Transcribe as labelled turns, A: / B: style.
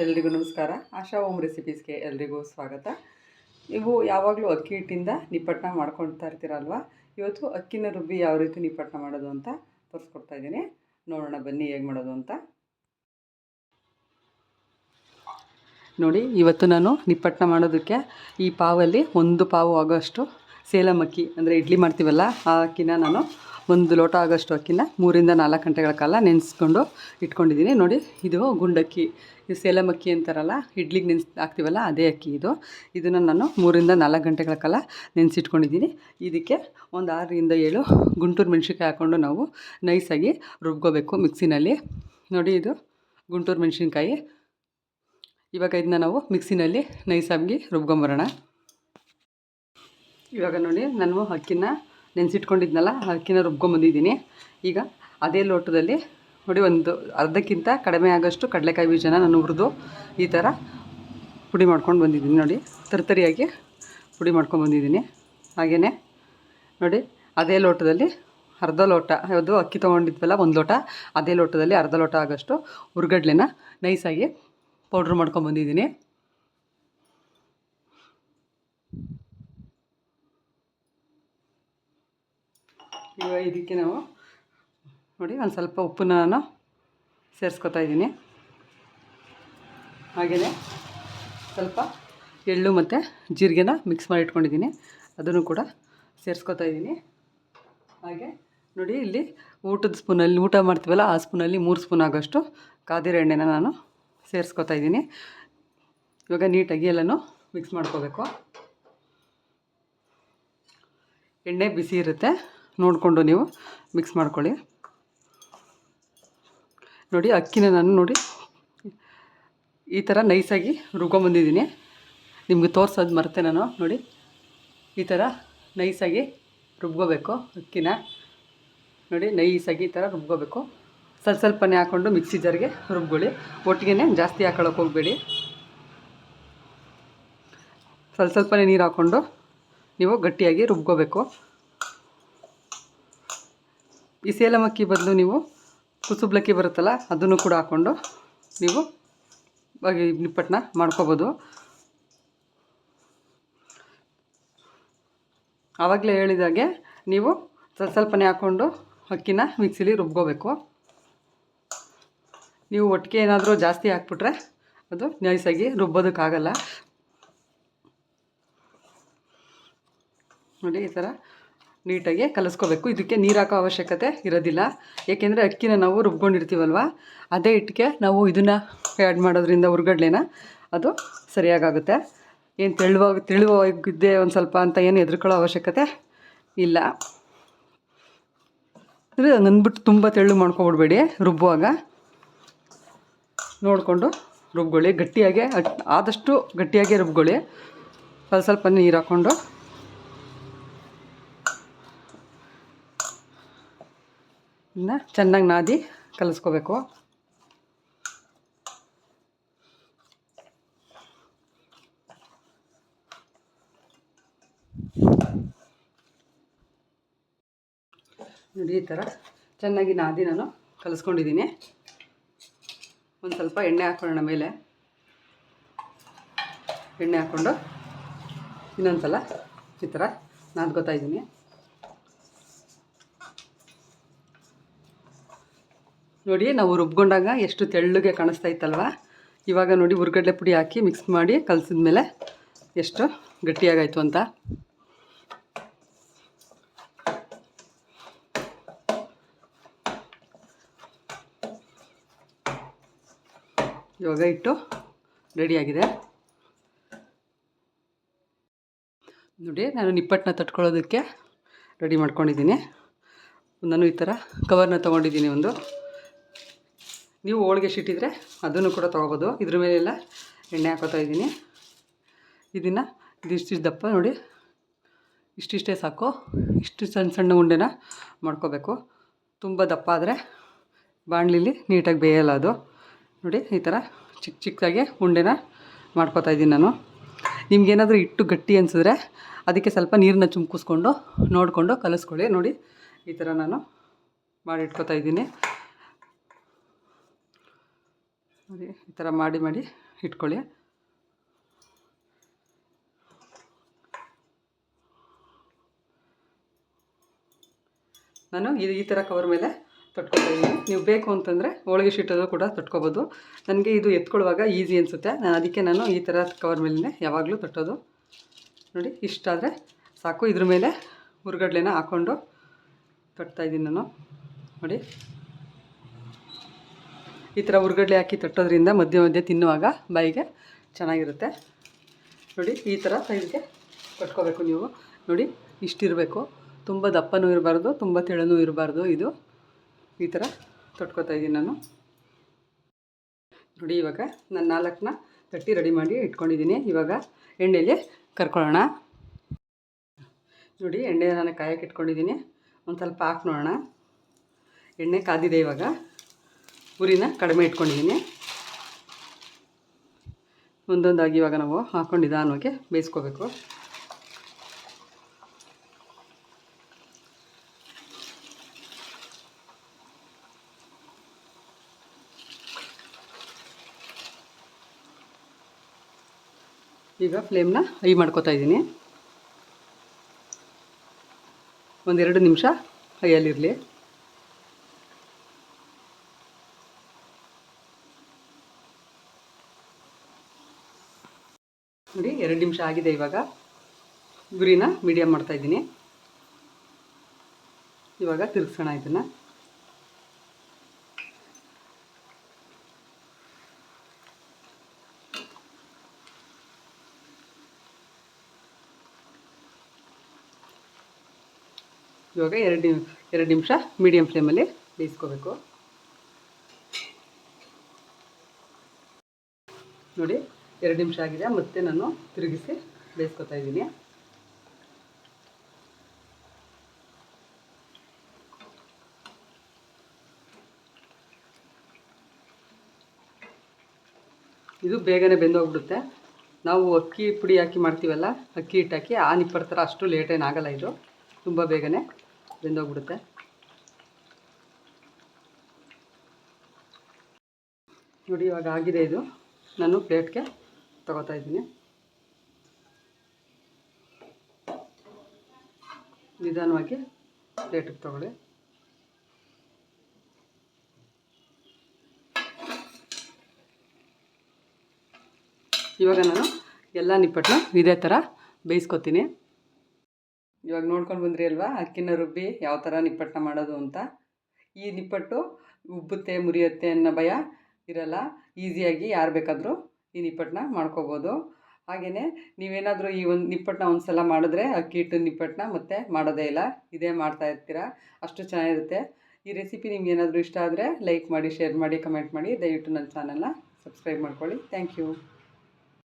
A: ಎಲ್ರಿಗೂ ನಮಸ್ಕಾರ. ಆಶಾ ಓಮ್ ರೆಸಿಪೀಸ್ಗೆ ಎಲ್ರಿಗೂ ಸ್ವಾಗತ. ನೀವು ಯಾವಾಗಲೂ ಅಕ್ಕಿ ಹಿಟ್ಟಿಂದ ನಿಪ್ಪಟ್ಟನ್ನ ಮಾಡ್ಕೊಳ್ತಾ ಇರ್ತೀರಲ್ವ? ಇವತ್ತು ಅಕ್ಕಿನ ರುಬ್ಬಿ ಯಾವ ರೀತಿ ನಿಪ್ಪಟ್ಟನ್ನ ಮಾಡೋದು ಅಂತ ತೋರಿಸ್ಕೊಡ್ತಾ ಇದ್ದೀನಿ. ನೋಡೋಣ, ಬನ್ನಿ ಹೇಗೆ ಮಾಡೋದು ಅಂತ. ನೋಡಿ, ಇವತ್ತು ನಾನು ನಿಪ್ಪಟ್ಟನ ಮಾಡೋದಕ್ಕೆ ಈ ಪಾವಲ್ಲಿ ಒಂದು ಪಾವು ಆಗೋಷ್ಟು ಸೇಲಂ ಅಕ್ಕಿ, ಅಂದರೆ ಇಡ್ಲಿ ಮಾಡ್ತೀವಲ್ಲ, ಆ ಅಕ್ಕಿನ ನಾನು ಒಂದು ಲೋಟ ಆಗೋಷ್ಟು ಅಕ್ಕಿನ ಮೂರಿಂದ ನಾಲ್ಕು ಗಂಟೆಗಳ ಕಾಲ ನೆನೆಸ್ಕೊಂಡು ಇಟ್ಕೊಂಡಿದ್ದೀನಿ. ನೋಡಿ, ಇದು ಗುಂಡಕ್ಕಿ ಇದು ಸೇಲಂ ಅಕ್ಕಿ ಅಂತಾರಲ್ಲ, ಇಡ್ಲಿಗೆ ನೆನೆಸ್ ಹಾಕ್ತೀವಲ್ಲ, ಅದೇ ಅಕ್ಕಿ ಇದು. ಇದನ್ನು ನಾನು ಮೂರಿಂದ ನಾಲ್ಕು ಗಂಟೆಗಳ ಕಾಲ ನೆನೆಸಿಟ್ಕೊಂಡಿದ್ದೀನಿ. ಇದಕ್ಕೆ ಒಂದು ಆರರಿಂದ ಏಳು ಗುಂಟೂರು ಮೆಣಸಿನ್ಕಾಯಿ ಹಾಕ್ಕೊಂಡು ನಾವು ನೈಸಾಗಿ ರುಬ್ಕೋಬೇಕು ಮಿಕ್ಸಿನಲ್ಲಿ. ನೋಡಿ, ಇದು ಗುಂಟೂರು ಮೆಣಸಿನ್ಕಾಯಿ. ಇವಾಗ ಇದನ್ನ ನಾವು ಮಿಕ್ಸಿನಲ್ಲಿ ನೈಸಾಗಿ ರುಬ್ಕೊಂಬರೋಣ. ಇವಾಗ ನೋಡಿ, ನಾನು ಅಕ್ಕಿನ ನೆನೆಸಿಟ್ಕೊಂಡಿದ್ನಲ್ಲ ಅಕ್ಕಿನ ರುಬ್ಕೊಂಬಂದಿದ್ದೀನಿ. ಈಗ ಅದೇ ಲೋಟದಲ್ಲಿ ನೋಡಿ ಒಂದು ಅರ್ಧಕ್ಕಿಂತ ಕಡಿಮೆ ಆಗೋಷ್ಟು ಕಡಲೆಕಾಯಿ ಬೀಜನ ನಾನು ಹುರಿದು ಈ ಥರ ಪುಡಿ ಮಾಡ್ಕೊಂಡು ಬಂದಿದ್ದೀನಿ ನೋಡಿ. ತರ್ತರಿಯಾಗಿ ಪುಡಿ ಮಾಡ್ಕೊಂಡು ಬಂದಿದ್ದೀನಿ. ಹಾಗೆಯೇ ನೋಡಿ, ಅದೇ ಲೋಟದಲ್ಲಿ ಅರ್ಧ ಲೋಟ, ಯಾವುದು ಅಕ್ಕಿ ತೊಗೊಂಡಿದ್ವಲ್ಲ ಒಂದು ಲೋಟ, ಅದೇ ಲೋಟದಲ್ಲಿ ಅರ್ಧ ಲೋಟ ಆಗೋಷ್ಟು ಹುರ್ಗಡ್ಲೆನ ನೈಸಾಗಿ ಪೌಡ್ರ್ ಮಾಡ್ಕೊಂಬಂದಿದ್ದೀನಿ. ಇವಾಗ ಇದಕ್ಕೆ ನಾವು ನೋಡಿ ಒಂದು ಸ್ವಲ್ಪ ಉಪ್ಪನ್ನ ನಾನು ಸೇರಿಸ್ಕೊತಾ ಇದ್ದೀನಿ. ಹಾಗೆಯೇ ಸ್ವಲ್ಪ ಎಳ್ಳು ಮತ್ತು ಜೀರಿಗೆನ ಮಿಕ್ಸ್ ಮಾಡಿ ಇಟ್ಕೊಂಡಿದ್ದೀನಿ ಅದನ್ನು ಕೂಡ ಸೇರಿಸ್ಕೊತಾ ಇದ್ದೀನಿ. ಹಾಗೆ ನೋಡಿ ಇಲ್ಲಿ ಊಟದ ಸ್ಪೂನಲ್ಲಿ ಊಟ ಮಾಡ್ತೀವಲ್ಲ ಆ ಸ್ಪೂನಲ್ಲಿ ಮೂರು ಸ್ಪೂನ್ ಆಗೋಷ್ಟು ಕಾದಿರ ಎಣ್ಣೆನ ನಾನು ಸೇರಿಸ್ಕೊತಾ ಇದ್ದೀನಿ. ಇವಾಗ ನೀಟಾಗಿ ಎಲ್ಲನೂ ಮಿಕ್ಸ್ ಮಾಡ್ಕೋಬೇಕು. ಎಣ್ಣೆ ಬಿಸಿ ಇರುತ್ತೆ. ನೋಡಿಕೊಂಡು ನೀವು ಮಿಕ್ಸ್ ಮಾಡ್ಕೊಳ್ಳಿ. ನೋಡಿ, ಅಕ್ಕಿನ ನಾನು ನೋಡಿ, ಈ ಥರ ನೈಸಾಗಿ ರುಬ್ಕೊಂಬಂದಿದ್ದೀನಿ ನಿಮಗೆ ತೋರ್ಸೋದು ಮರೆತೆ ನಾನು, ನೋಡಿ. ಈ ಥರ ನೈಸಾಗಿ ರುಬ್ಕೋಬೇಕು ಅಕ್ಕಿನ. ನೋಡಿ ನೈಸಾಗಿ ಈ ಥರ ರುಬ್ಕೋಬೇಕು. ಸ್ವಲ್ಪ ಸ್ವಲ್ಪನೇ ಹಾಕ್ಕೊಂಡು ಮಿಕ್ಸಿ ಜಾರ್ಗೆ ರುಬ್ಕೊಳ್ಳಿ. ಒಟ್ಟಿಗೆ ಜಾಸ್ತಿ ಹಾಕೊಳ್ಳೋಕೆ ಹೋಗಬೇಡಿ. ಸ್ವಲ್ಪ ಸ್ವಲ್ಪನೇ ನೀರು ಹಾಕ್ಕೊಂಡು ನೀವು ಗಟ್ಟಿಯಾಗಿ ರುಬ್ಕೋಬೇಕು. ಈ ಸೇಲಮಕ್ಕಿ ಬದಲು ನೀವು ಕುಸುಬ್ಲಕ್ಕಿ ಬರುತ್ತಲ್ಲ, ಅದನ್ನು ಕೂಡ ಹಾಕ್ಕೊಂಡು ನೀವು ನಿಪ್ಪಟ್ಟನ್ನ ಮಾಡ್ಕೋಬೋದು. ಆವಾಗಲೇ ಹೇಳಿದಾಗೆ ನೀವು ಸ್ವಲ್ಪ ಸ್ವಲ್ಪನೇ ಹಾಕ್ಕೊಂಡು ಅಕ್ಕಿನ ಮಿಕ್ಸಿಲಿ ರುಬ್ಕೋಬೇಕು. ನೀವು ಒಟ್ಟಿಗೆ ಏನಾದರೂ ಜಾಸ್ತಿ ಹಾಕ್ಬಿಟ್ರೆ ಅದು ನೈಸಾಗಿ ರುಬ್ಬೋದಕ್ಕಾಗಲ್ಲ. ನೋಡಿ, ಈ ಥರ ನೀಟಾಗಿ ಕಲಿಸ್ಕೋಬೇಕು. ಇದಕ್ಕೆ ನೀರು ಹಾಕೋ ಅವಶ್ಯಕತೆ ಇರೋದಿಲ್ಲ. ಏಕೆಂದರೆ ಅಕ್ಕಿನ ನಾವು ರುಬ್ಕೊಂಡಿರ್ತೀವಲ್ವ? ಅದೇ ಇಟ್ಟಿಗೆ ನಾವು ಇದನ್ನು ಆ್ಯಡ್ ಮಾಡೋದ್ರಿಂದ ಹುರ್ಗಡ್ಲೆನ ಅದು ಸರಿಯಾಗುತ್ತೆ ಏನು ತೆಳುವಾಗಿ ತೆಳುವಾಗಿದ್ದೆ ಒಂದು ಸ್ವಲ್ಪ ಅಂತ ಏನು ಹೆದರ್ಕೊಳ್ಳೋ ಅವಶ್ಯಕತೆ ಇಲ್ಲ. ಅಂದರೆ ಹಂಗಂದ್ಬಿಟ್ಟು ತುಂಬ ತೆಳು ಮಾಡ್ಕೊಬಿಡ್ಬೇಡಿ ರುಬ್ಬುವಾಗ ನೋಡಿಕೊಂಡು ರುಬ್ಕೊಳ್ಳಿ. ಗಟ್ಟಿಯಾಗೆ, ಆದಷ್ಟು ಗಟ್ಟಿಯಾಗೆ ರುಬ್ಕೊಳ್ಳಿ. ಸ್ವಲ್ಪ ಸ್ವಲ್ಪ ನೀರು ಹಾಕ್ಕೊಂಡು ಇನ್ನು ಚೆನ್ನಾಗಿ ನಾದಿ ಕಲಿಸ್ಕೋಬೇಕು. ನೋಡಿ, ಈ ಥರ ಚೆನ್ನಾಗಿ ನಾದಿ ನಾನು ಕಲಿಸ್ಕೊಂಡಿದ್ದೀನಿ. ಒಂದು ಸ್ವಲ್ಪ ಎಣ್ಣೆ ಹಾಕ್ಕೊಳ್ಳೋಣ ಮೇಲೆ. ಎಣ್ಣೆ ಹಾಕ್ಕೊಂಡು ಇನ್ನೊಂದು ಸಲ ಈ ಥರ ನಾದ್ಕೋತಾ ಇದ್ದೀನಿ. ನೋಡಿ, ನಾವು ರುಬ್ಕೊಂಡಾಗ ಎಷ್ಟು ತೆಳ್ಳಗೆ ಕಾಣಿಸ್ತಾ ಇತ್ತಲ್ವ? ಇವಾಗ ನೋಡಿ, ಹುರ್ಗಡ್ಲೆ ಪುಡಿ ಹಾಕಿ ಮಿಕ್ಸ್ ಮಾಡಿ ಕಲಸಿದ ಮೇಲೆ ಎಷ್ಟು ಗಟ್ಟಿಯಾಗಾಯಿತು ಅಂತ. ಇವಾಗ ಇಟ್ಟು ರೆಡಿಯಾಗಿದೆ ನೋಡಿ, ನಾನು ನಿಪ್ಪಟ್ಟನ್ನ ತಟ್ಕೊಳ್ಳೋದಕ್ಕೆ ರೆಡಿ ಮಾಡ್ಕೊಂಡಿದ್ದೀನಿ. ನಾನು ಈ ಥರ ಕವರ್ನ ತೊಗೊಂಡಿದ್ದೀನಿ ಒಂದು. ನೀವು ಹೋಳಿಗೆ ಶೀಟಿದ್ರೆ ಅದನ್ನು ಕೂಡ ತೊಗೋಬೋದು. ಇದ್ರ ಮೇಲೆಲ್ಲ ಎಣ್ಣೆ ಹಾಕೋತಾ ಇದ್ದೀನಿ. ಇದನ್ನು ಇದಿಷ್ಟಿಷ್ಟು ದಪ್ಪ ನೋಡಿ, ಇಷ್ಟಿಷ್ಟೇ ಸಾಕು. ಇಷ್ಟು ಸಣ್ಣ ಸಣ್ಣ ಉಂಡೆನ ಮಾಡ್ಕೋಬೇಕು. ತುಂಬ ದಪ್ಪ ಆದರೆ ಬಾಣಲಿಲಿ ನೀಟಾಗಿ ಬೇಯಲ್ಲ ಅದು. ನೋಡಿ, ಈ ಥರ ಚಿಕ್ಕ ಚಿಕ್ಕದಾಗಿ ಉಂಡೆನ ಮಾಡ್ಕೋತಾ ಇದ್ದೀನಿ ನಾನು. ನಿಮ್ಗೇನಾದರೂ ಇಟ್ಟು ಗಟ್ಟಿ ಅನಿಸಿದ್ರೆ ಅದಕ್ಕೆ ಸ್ವಲ್ಪ ನೀರನ್ನ ಚುಮ್ಕಿಸ್ಕೊಂಡು ನೋಡಿಕೊಂಡು ಕಲಿಸ್ಕೊಳ್ಳಿ. ನೋಡಿ, ಈ ಥರ ನಾನು ಮಾಡಿಟ್ಕೋತಾ ಇದ್ದೀನಿ. ನೋಡಿ, ಈ ಥರ ಮಾಡಿ ಮಾಡಿ ಇಟ್ಕೊಳ್ಳಿ. ನಾನು ಇದು ಈ ಥರ ಕವರ್ ಮೇಲೆ ತೊಟ್ಕೊತಾ ಇದ್ದೀನಿ. ನೀವು ಬೇಕು ಅಂತಂದರೆ ಹೋಳಿಗೆ ಶೀಟಲ್ಲೂ ಕೂಡ ತೊಟ್ಕೋಬೋದು. ನನಗೆ ಇದು ಎತ್ಕೊಳ್ಳುವಾಗ ಈಸಿ ಅನಿಸುತ್ತೆ. ನಾನು ಅದಕ್ಕೆ ನಾನು ಈ ಥರ ಕವರ್ ಮೇಲೆ ಯಾವಾಗಲೂ ತೊಟ್ಟೋದು. ನೋಡಿ ಇಷ್ಟಾದರೆ ಸಾಕು. ಇದ್ರ ಮೇಲೆ ಹುರ್ಗಡ್ಲೆನ ಹಾಕ್ಕೊಂಡು ತೊಟ್ತಾಯಿದ್ದೀನಿ ನಾನು. ನೋಡಿ. ಈ ಥರ ಹುರ್ಗಡ್ಲೆ ಹಾಕಿ ತಟ್ಟೋದ್ರಿಂದ ಮಧ್ಯೆ ಮಧ್ಯೆ ತಿನ್ನುವಾಗ ಬಾಯಿಗೆ ಚೆನ್ನಾಗಿರುತ್ತೆ. ನೋಡಿ, ಈ ಥರ ಸೈಜ್ಗೆ ಕಟ್ಕೋಬೇಕು ನೀವು. ನೋಡಿ, ಇಷ್ಟಿರಬೇಕು. ತುಂಬ ದಪ್ಪನೂ ಇರಬಾರ್ದು, ತುಂಬ ತೆಳನೂ ಇರಬಾರ್ದು ಇದು. ಈ ಥರ ತೊಟ್ಕೋತಾ ಇದ್ದೀನಿ ನಾನು. ನೋಡಿ, ಇವಾಗ ನಾನು ನಾಲ್ಕನ್ನ ತಟ್ಟಿ ರೆಡಿ ಮಾಡಿ ಇಟ್ಕೊಂಡಿದ್ದೀನಿ. ಇವಾಗ ಎಣ್ಣೆಯಲ್ಲಿ ಕರ್ಕೊಳ್ಳೋಣ. ನೋಡಿ ಎಣ್ಣೆ ನಾನು ಕಾಯಕ್ಕೆ ಇಟ್ಕೊಂಡಿದ್ದೀನಿ. ಒಂದು ಸ್ವಲ್ಪ ಹಾಕಿ ನೋಡೋಣ. ಎಣ್ಣೆ ಕಾದಿದೆ ಇವಾಗ. ಉರಿನ ಕಡಿಮೆ ಇಟ್ಕೊಂಡಿದ್ದೀನಿ. ಒಂದೊಂದಾಗಿ ಇವಾಗ ನಾವು ಹಾಕೊಂಡು ನಿಧಾನವಾಗಿ ಬೇಯಿಸ್ಕೋಬೇಕು. ಈಗ ಫ್ಲೇಮ್ನ ಹೈ ಮಾಡ್ಕೋತಾ ಇದ್ದೀನಿ. ಒಂದೆರಡು ನಿಮಿಷ ಹೈಯಲ್ಲಿರಲಿ. ನೋಡಿ, ಎರಡು ನಿಮಿಷ ಆಗಿದೆ ಇವಾಗ. ಗುರಿನ ಮೀಡಿಯಂ ಮಾಡ್ತಾ ಇದ್ದೀನಿ. ಇವಾಗ ತಿರ್ಗಿಸೋಣ ಇದನ್ನು. ಇವಾಗ ಎರಡು ಎರಡು ನಿಮಿಷ ಮೀಡಿಯಮ್ ಫ್ಲೇಮಲ್ಲಿ ಬೇಯಿಸ್ಕೋಬೇಕು. ನೋಡಿ ಎರಡು ನಿಮಿಷ ಆಗಿದೆ, ಮತ್ತೆ ನಾನು ತಿರುಗಿಸಿ ಬೇಯಿಸ್ಕೊತಾ ಇದ್ದೀನಿ. ಇದು ಬೇಗನೆ ಬೆಂದೋಗ್ಬಿಡುತ್ತೆ. ನಾವು ಅಕ್ಕಿ ಪುಡಿ ಹಾಕಿ ಮಾಡ್ತೀವಲ್ಲ, ಅಕ್ಕಿ ಹಿಟ್ಟು ಹಾಕಿ ಆ ನಿಪ್ಪರ ಥರ ಅಷ್ಟು ಲೇಟೇನು ಆಗಲ್ಲ ಇದು. ತುಂಬ ಬೇಗನೆ ಬೆಂದೋಗ್ಬಿಡುತ್ತೆ. ನೋಡಿ, ಇವಾಗ ಆಗಿದೆ ಇದು. ನಾನು ಪ್ಲೇಟ್ಗೆ ತಗೋತಾ ಇದ್ದೀನಿ ನಿಧಾನವಾಗಿ ಪ್ಲೇಟಿಗೆ ತಗೊಳ್ಳಿ. ಇವಾಗ ನಾನು ಎಲ್ಲ ನಿಪ್ಪಟ್ಟನ್ನ ಇದೇ ಥರ ಬೇಯಿಸ್ಕೊತೀನಿ. ಇವಾಗ ನೋಡ್ಕೊಂಡು ಬಂದ್ರಿ ಅಲ್ವಾ? ಅಕ್ಕಿನ ರುಬ್ಬಿ ಯಾವ ಥರ ನಿಪ್ಪಟ್ಟನ್ನ ಮಾಡೋದು ಅಂತ. ಈ ನಿಪ್ಪಟ್ಟು ಉಬ್ಬುತ್ತೆ, ಮುರಿಯುತ್ತೆ ಅನ್ನೋ ಭಯ ಇರಲ್ಲ. ಈಸಿಯಾಗಿ ಯಾರು ಬೇಕಾದರೂ ಈ ನಿಪ್ಪಟ್ಟನ್ನ ಮಾಡ್ಕೋಬೋದು. ಹಾಗೆಯೇ ನೀವೇನಾದರೂ ಈ ಒಂದು ನಿಪ್ಪಟ್ಟನ್ನ ಒಂದು ಸಲ ಮಾಡಿದ್ರೆ ಅಕ್ಕಿ ಹಿಟ್ಟು ನಿಪ್ಪಟ್ಟನ್ನ ಮತ್ತೆ ಮಾಡೋದೇ ಇಲ್ಲ. ಇದೇ ಮಾಡ್ತಾ ಇರ್ತೀರ? ಅಷ್ಟು ಚೆನ್ನಾಗಿರುತ್ತೆ. ಈ ರೆಸಿಪಿ ನಿಮ್ಗೆ ಏನಾದರೂ ಇಷ್ಟ ಆದರೆ ಲೈಕ್ ಮಾಡಿ, ಶೇರ್ ಮಾಡಿ, ಕಮೆಂಟ್ ಮಾಡಿ. ದಯವಿಟ್ಟು ನನ್ನ ಚಾನಲ್ನ ಸಬ್ಸ್ಕ್ರೈಬ್ ಮಾಡ್ಕೊಳ್ಳಿ. Thank you.